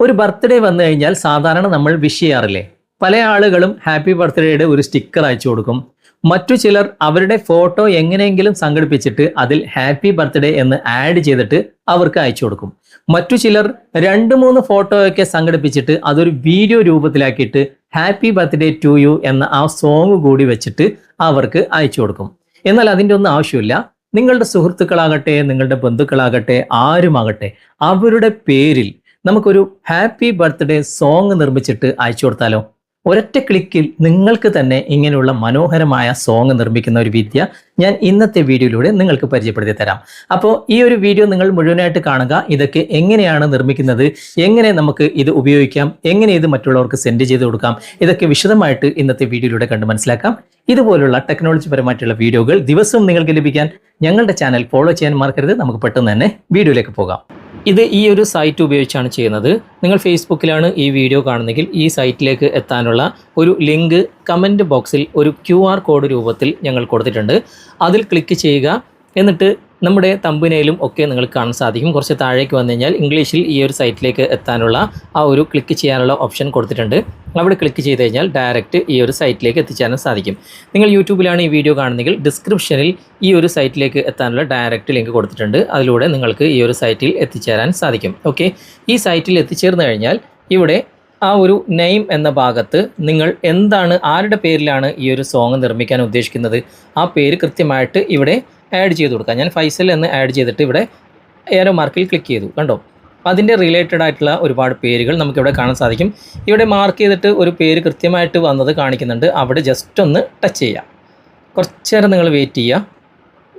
ഒരു ബർത്ത്ഡേ വന്നു കഴിഞ്ഞാൽ സാധാരണ നമ്മൾ വിഷ് ചെയ്യാറില്ലേ? പല ആളുകളും ഹാപ്പി ബർത്ത്ഡേയുടെ ഒരു സ്റ്റിക്കർ അയച്ചു കൊടുക്കും. മറ്റു ചിലർ അവരുടെ ഫോട്ടോ എങ്ങനെയെങ്കിലും സംഘടിപ്പിച്ചിട്ട് അതിൽ ഹാപ്പി ബർത്ത്ഡേ എന്ന് ആഡ് ചെയ്തിട്ട് അവർക്ക് അയച്ചു കൊടുക്കും. മറ്റു ചിലർ രണ്ട് മൂന്ന് ഫോട്ടോയൊക്കെ സംഘടിപ്പിച്ചിട്ട് അതൊരു വീഡിയോ രൂപത്തിലാക്കിയിട്ട് ഹാപ്പി ബർത്ത്ഡേ ടു യു എന്ന ആ സോങ് കൂടി വെച്ചിട്ട് അവർക്ക് അയച്ചു കൊടുക്കും. എന്നാൽ അതിന്റെ ഒന്നും ആവശ്യമില്ല. നിങ്ങളുടെ സുഹൃത്തുക്കളാകട്ടെ നിങ്ങളുടെ ബന്ധുക്കളാകട്ടെ ആരുമാകട്ടെ അവരുടെ പേരിൽ നമുക്കൊരു ഹാപ്പി ബർത്ത്ഡേ സോങ് നിർമ്മിച്ചിട്ട് അയച്ചു കൊടുത്താലോ? ഒരൊറ്റ ക്ലിക്കിൽ നിങ്ങൾക്ക് തന്നെ ഇങ്ങനെയുള്ള മനോഹരമായ സോങ് നിർമ്മിക്കുന്ന ഒരു വിദ്യ ഞാൻ ഇന്നത്തെ വീഡിയോയിലൂടെ നിങ്ങൾക്ക് പരിചയപ്പെടുത്തി തരാം. അപ്പോൾ ഈ ഒരു വീഡിയോ നിങ്ങൾ മുഴുവനായിട്ട് കാണുക. ഇതൊക്കെ എങ്ങനെയാണ് നിർമ്മിക്കുന്നത്? എങ്ങനെ നമുക്ക് ഇത് ഉപയോഗിക്കാം? എങ്ങനെ ഇത് മറ്റുള്ളവർക്ക് സെൻഡ് ചെയ്ത് കൊടുക്കാം? ഇതൊക്കെ വിശദമായിട്ട് ഇന്നത്തെ വീഡിയോയിലൂടെ കണ്ട് മനസ്സിലാക്കാം. ഇതുപോലുള്ള ടെക്നോളജി പരമായിട്ടുള്ള വീഡിയോകൾ ദിവസവും നിങ്ങൾക്ക് ലഭിക്കാൻ ഞങ്ങളുടെ ചാനൽ ഫോളോ ചെയ്യാൻ മറക്കരുത്. നമുക്ക് പെട്ടെന്ന് തന്നെ വീഡിയോയിലേക്ക് പോകാം. ഇത് ഈ ഒരു സൈറ്റ് ഉപയോഗിച്ചാണ് ചെയ്യുന്നത്. നിങ്ങൾ ഫേസ്ബുക്കിലാണ് ഈ വീഡിയോ കാണുന്നെങ്കിൽ ഈ സൈറ്റിലേക്ക് എത്താനുള്ള ഒരു ലിങ്ക് കമന്റ് ബോക്സിൽ ഒരു ക്യു കോഡ് രൂപത്തിൽ ഞങ്ങൾ കൊടുത്തിട്ടുണ്ട്. അതിൽ ക്ലിക്ക് ചെയ്യുക. എന്നിട്ട് നമ്മുടെ തമ്പിനയിലും ഒക്കെ നിങ്ങൾക്ക് കാണാൻ സാധിക്കും. കുറച്ച് താഴേക്ക് വന്നു കഴിഞ്ഞാൽ ഇംഗ്ലീഷിൽ ഈ ഒരു സൈറ്റിലേക്ക് എത്താനുള്ള ആ ഒരു ക്ലിക്ക് ചെയ്യാനുള്ള ഓപ്ഷൻ കൊടുത്തിട്ടുണ്ട്. അവിടെ ക്ലിക്ക് ചെയ്ത് കഴിഞ്ഞാൽ ഡയറക്റ്റ് ഈ ഒരു സൈറ്റിലേക്ക് എത്തിച്ചേരാൻ സാധിക്കും. നിങ്ങൾ യൂട്യൂബിലാണ് ഈ വീഡിയോ കാണുന്നതെങ്കിൽ ഡിസ്ക്രിപ്ഷനിൽ ഈ ഒരു സൈറ്റിലേക്ക് എത്താനുള്ള ഡയറക്റ്റ് ലിങ്ക് കൊടുത്തിട്ടുണ്ട്. അതിലൂടെ നിങ്ങൾക്ക് ഈ ഒരു സൈറ്റിൽ എത്തിച്ചേരാൻ സാധിക്കും. ഓക്കെ ഈ സൈറ്റിൽ എത്തിച്ചേർന്ന് കഴിഞ്ഞാൽ ഇവിടെ ആ ഒരു നെയിം എന്ന ഭാഗത്ത് നിങ്ങൾ എന്താണ് ആരുടെ പേരിലാണ് ഈ ഒരു സോങ് നിർമ്മിക്കാൻ ഉദ്ദേശിക്കുന്നത്? ആ പേര് കൃത്യമായിട്ട് ഇവിടെ ആഡ് ചെയ്ത് കൊടുക്കാം. ഞാൻ ഫൈസൽ എന്ന് ആഡ് ചെയ്തിട്ട് ഇവിടെ ഏരോ മാർക്കിൽ ക്ലിക്ക് ചെയ്തു. കണ്ടോ? അതിന്റെ റിലേറ്റഡ് ആയിട്ടുള്ള ഒരുപാട് പേരുകൾ നമുക്കിവിടെ കാണാൻ സാധിക്കും. ഇവിടെ മാർക്ക് ചെയ്തിട്ട് ഒരു പേര് കൃത്യമായിട്ട് വന്നത് കാണിക്കുന്നുണ്ട്. അവിടെ ജസ്റ്റ് ഒന്ന് ടച്ച് ചെയ്യാം. കുറച്ച് നേരം നിങ്ങൾ വെയിറ്റ് ചെയ്യുക.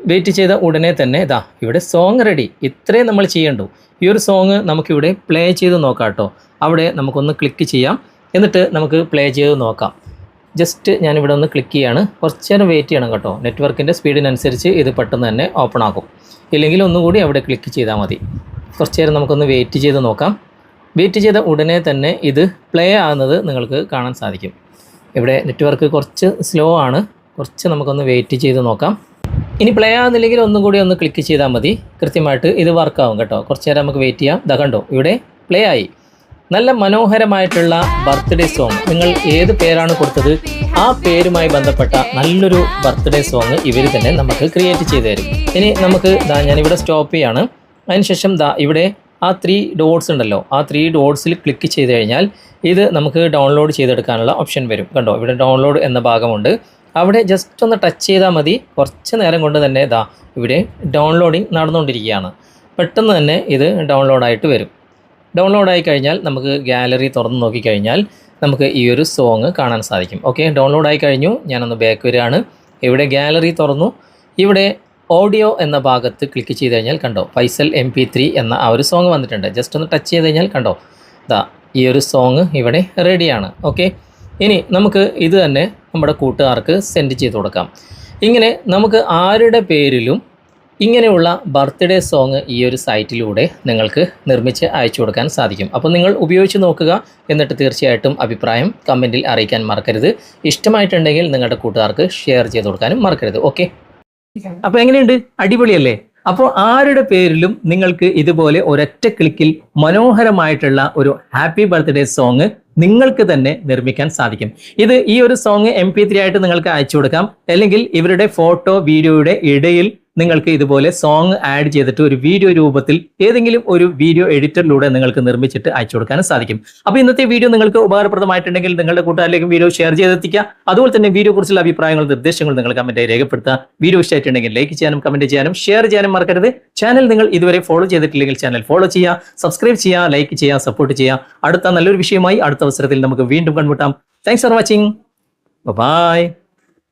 വെയിറ്റ് ചെയ്ത ഉടനെ തന്നെ ഇതാ ഇവിടെ സോങ് റെഡി ഇത്രയും നമ്മൾ ചെയ്യണ്ടു. ഈ ഒരു സോങ് നമുക്കിവിടെ പ്ലേ ചെയ്ത് നോക്കാം കേട്ടോ. അവിടെ നമുക്കൊന്ന് ക്ലിക്ക് ചെയ്യാം. എന്നിട്ട് നമുക്ക് പ്ലേ ചെയ്ത് നോക്കാം. ജസ്റ്റ് ഞാനിവിടെ ഒന്ന് ക്ലിക്ക് ചെയ്യാണ്. കുറച്ച് നേരം വെയിറ്റ് ചെയ്യണം കേട്ടോ. നെറ്റ്വർക്കിന്റെ സ്പീഡിനനുസരിച്ച് ഇത് പെട്ടെന്ന് തന്നെ ഓപ്പൺ ആക്കും. ഇല്ലെങ്കിൽ ഒന്നുകൂടി അവിടെ ക്ലിക്ക് ചെയ്താൽ മതി. കുറച്ച് നേരം നമുക്കൊന്ന് വെയിറ്റ് ചെയ്ത് നോക്കാം. വെയിറ്റ് ചെയ്ത ഉടനെ തന്നെ ഇത് പ്ലേ ആകുന്നത് നിങ്ങൾക്ക് കാണാൻ സാധിക്കും. ഇവിടെ നെറ്റ്വർക്ക് കുറച്ച് സ്ലോ ആണ്. കുറച്ച് നമുക്കൊന്ന് വെയിറ്റ് ചെയ്ത് നോക്കാം. ഇനി പ്ലേ ആകുന്നില്ലെങ്കിൽ ഒന്നും കൂടി ഒന്ന് ക്ലിക്ക് ചെയ്താൽ മതി. കൃത്യമായിട്ട് ഇത് വർക്കാവും കേട്ടോ. കുറച്ച് നേരം നമുക്ക് വെയിറ്റ് ചെയ്യാം. ഇതാ കണ്ടോ ഇവിടെ പ്ലേ ആയി. നല്ല മനോഹരമായിട്ടുള്ള ബർത്ത്ഡേ സോങ്. നിങ്ങൾ ഏത് പേരാണ് കൊടുത്തത്? ആ പേരുമായി ബന്ധപ്പെട്ട നല്ലൊരു ബർത്ത്ഡേ സോങ് ഇവർ തന്നെ നമുക്ക് ക്രിയേറ്റ് ചെയ്തു തരും. ഇനി നമുക്ക് ദാ ഞാനിവിടെ സ്റ്റോപ്പ് ചെയ്യാണ്. അതിനുശേഷം ദാ ഇവിടെ ആ ത്രീ ഡോട്ട്സ് ഉണ്ടല്ലോ. ആ ത്രീ ഡോട്ട്സിൽ ക്ലിക്ക് ചെയ്ത് കഴിഞ്ഞാൽ ഇത് നമുക്ക് ഡൗൺലോഡ് ചെയ്തെടുക്കാനുള്ള ഓപ്ഷൻ വരും. കണ്ടോ? ഇവിടെ ഡൗൺലോഡ് എന്ന ഭാഗമുണ്ട്. അവിടെ ജസ്റ്റ് ഒന്ന് ടച്ച് ചെയ്താൽ മതി. കുറച്ച് നേരം കൊണ്ട് തന്നെ ഇതാ ഇവിടെ ഡൗൺലോഡിങ് നടന്നുകൊണ്ടിരിക്കുകയാണ്. പെട്ടെന്ന് തന്നെ ഇത് ഡൗൺലോഡായിട്ട് വരും. ഡൗൺലോഡ് ആയി കഴിഞ്ഞാൽ നമുക്ക് ഗാലറി തുറന്ന് നോക്കിക്കഴിഞ്ഞാൽ നമുക്ക് ഈ ഒരു സോങ് കാണാൻ സാധിക്കും. ഓക്കെ ഡൗൺലോഡ് ആയി കഴിഞ്ഞു. ഞാനൊന്ന് ബാക്ക് വരികയാണ്. ഇവിടെ ഗാലറി തുറന്നു. ഇവിടെ ഓഡിയോ എന്ന ഭാഗത്ത് ക്ലിക്ക് ചെയ്ത് കഴിഞ്ഞാൽ കണ്ടോ? ഫൈസൽ എം പി ത്രീ എന്ന ആ ഒരു സോങ് വന്നിട്ടുണ്ട്. ജസ്റ്റ് ഒന്ന് ടച്ച് ചെയ്ത് കഴിഞ്ഞാൽ കണ്ടോ? ദാ ഈ ഒരു സോങ് ഇവിടെ റെഡിയാണ് ഓക്കെ ഇനി നമുക്ക് ഇത് തന്നെ നമ്മുടെ കൂട്ടുകാർക്ക് സെൻഡ് ചെയ്ത് കൊടുക്കാം. ഇങ്ങനെ നമുക്ക് ആരുടെ പേരിലും ഇങ്ങനെയുള്ള ബർത്ത്ഡേ സോങ് ഈ ഒരു സൈറ്റിലൂടെ നിങ്ങൾക്ക് നിർമ്മിച്ച് അയച്ചു കൊടുക്കാൻ സാധിക്കും. അപ്പോൾ നിങ്ങൾ ഉപയോഗിച്ച് നോക്കുക എന്നിട്ട് തീർച്ചയായിട്ടും അഭിപ്രായം കമന്റിൽ അറിയിക്കാൻ മറക്കരുത്. ഇഷ്ടമായിട്ടുണ്ടെങ്കിൽ നിങ്ങളുടെ കൂട്ടുകാർക്ക് ഷെയർ ചെയ്ത് കൊടുക്കാനും മറക്കരുത്. ഓക്കെ? അപ്പോൾ എങ്ങനെയുണ്ട്? അടിപൊളിയല്ലേ? അപ്പോൾ ആരുടെ പേരിലും നിങ്ങൾക്ക് ഇതുപോലെ ഒരൊറ്റ ക്ലിക്കിൽ മനോഹരമായിട്ടുള്ള ഒരു ഹാപ്പി ബർത്ത്ഡേ സോങ് നിങ്ങൾക്ക് തന്നെ നിർമ്മിക്കാൻ സാധിക്കും. ഇത് ഈ ഒരു സോങ് എം ആയിട്ട് നിങ്ങൾക്ക് അയച്ചു കൊടുക്കാം. അല്ലെങ്കിൽ ഇവരുടെ ഫോട്ടോ വീഡിയോയുടെ ഇടയിൽ നിങ്ങൾക്ക് ഇതുപോലെ സോങ് ആഡ് ചെയ്തിട്ട് ഒരു വീഡിയോ രൂപത്തിൽ ഏതെങ്കിലും ഒരു വീഡിയോ എഡിറ്ററിലൂടെ നിങ്ങൾക്ക് നിർമ്മിച്ചിട്ട് അയച്ചു കൊടുക്കാനും സാധിക്കും. അപ്പോൾ ഇന്നത്തെ വീഡിയോ നിങ്ങൾക്ക് ഉപകാരപ്രദമായിട്ടുണ്ടെങ്കിൽ നിങ്ങളുടെ കൂട്ടുകാരിലേക്ക് വീഡിയോ ഷെയർ ചെയ്തെത്തിക്കുക. അതുപോലെ തന്നെ വീഡിയോ കുറിച്ചുള്ള അഭിപ്രായങ്ങൾ നിർദ്ദേശങ്ങൾ നിങ്ങൾ കമന്റായി രേഖപ്പെടുത്തുക. വീഡിയോ ഇഷ്ടമായിട്ടുണ്ടെങ്കിൽ ലൈക്ക് ചെയ്യാനും കമന്റ് ചെയ്യാനും ഷെയർ ചെയ്യാനും മറക്കരുത്. ചാനൽ നിങ്ങൾ ഇതുവരെ ഫോളോ ചെയ്തിട്ടില്ലെങ്കിൽ ചാനൽ ഫോളോ ചെയ്യുക. സബ്സ്ക്രൈബ് ചെയ്യുക ലൈക്ക് ചെയ്യുക സപ്പോർട്ട് ചെയ്യുക. അടുത്ത നല്ലൊരു വിഷയമായി അടുത്ത അവസരത്തിൽ നമുക്ക് വീണ്ടും കണ്ടുമുട്ടാം. Thanks for watching bye